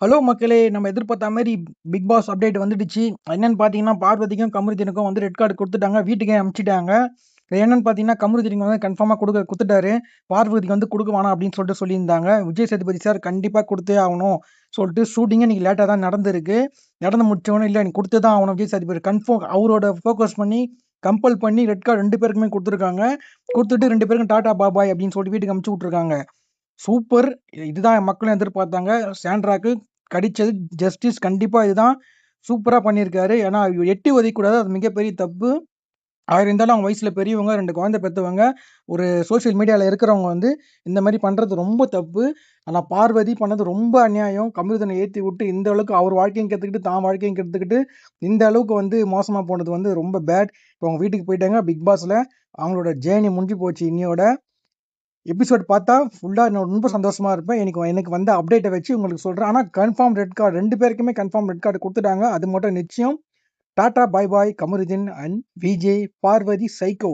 Hello மக்களே! நம்ம எதிர்பார்த்த மாதிரி பிக் பாஸ் அப்டேட் வந்துடுச்சு. என்னென்னு பார்த்தீங்கன்னா, பார்வதிக்கும், கமருதீனுக்கும் வந்து ரெட் கார்டு கொடுத்துட்டாங்க வீட்டுக்கே அமிச்சிட்டாங்க என்னென்னு பார்த்தீங்கன்னா, கமருதீனுக்கு வந்து கன்ஃபார்மாக கொடுக்க கொடுத்துட்டாரு பார்வதிக்கு வந்து கொடுக்க வேணாம் அப்படின்னு சொல்லிட்டு சொல்லியிருந்தாங்க. விஜய் சேதுபதி சார் கண்டிப்பாக கொடுத்தே ஆகணும் சொல்லிட்டு ஷூட்டிங்கே இன்னைக்கு லேட்டாக தான் நடந்திருக்கு. நடந்து முடிச்சவனும் இல்லை நீ கொடுத்து தான் ஆகணும் விஜய் சேதுபதி கன்ஃபார்ம் அவரோட ஃபோக்கஸ் பண்ணி, கம்பல் பண்ணி ரெட் கார்டு ரெண்டு பேருக்குமே கொடுத்துருக்காங்க கொடுத்துட்டு ரெண்டு பேருக்கும் டாடா பாபாய் அப்படின்னு சொல்லிட்டு வீட்டுக்கு அமுச்சு விட்ருக்காங்க சூப்பர்! இதுதான் மக்களும் எதிர்பார்த்தாங்க. சாண்ட்ராக்கு கடித்தது ஜஸ்டிஸ் கண்டிப்பாக இதுதான். சூப்பராக பண்ணியிருக்காரு. ஏன்னா எட்டி ஒதுக்கூடாது அது மிகப்பெரிய தப்பு. ஆயிரம் இருந்தாலும் அவங்க வயசில் பெரியவங்க, ரெண்டு குழந்தை பெற்றவங்க ஒரு சோஷியல் மீடியாவில் இருக்கிறவங்க வந்து இந்த மாதிரி பண்ணுறது ரொம்ப தப்பு. ஆனால் பார்வதி பண்ணது ரொம்ப அநியாயம். கமருதீன ஏற்றி விட்டு இந்த அளவுக்கு அவர் வாழ்க்கையும் கற்றுக்கிட்டு தான் வாழ்க்கையும் கற்றுக்கிட்டு இந்த அளவுக்கு வந்து மோசமாக போனது வந்து ரொம்ப பேட். இப்போ அவங்க வீட்டுக்கு போயிட்டாங்க. பிக் பாஸில் அவங்களோட ஜேர்னி முடிஞ்சு போச்சு இன்னியோட. எபிசோட் பார்த்தா ஃபுல்லாக நான் ரொம்ப சந்தோஷமாக இருப்பேன். எனக்கு எனக்கு வந்த அப்டேட்டை வச்சு உங்களுக்கு சொல்கிறேன் ஆனால் கன்ஃபார்ம் ரெட் கார்டு ரெண்டு பேருக்குமே கன்ஃபார்ம் ரெட் கார்டு கொடுத்துட்டாங்க அது மட்டும் நிச்சயம். Tata bye bye Kamarudheen and VJ Parvathy psycho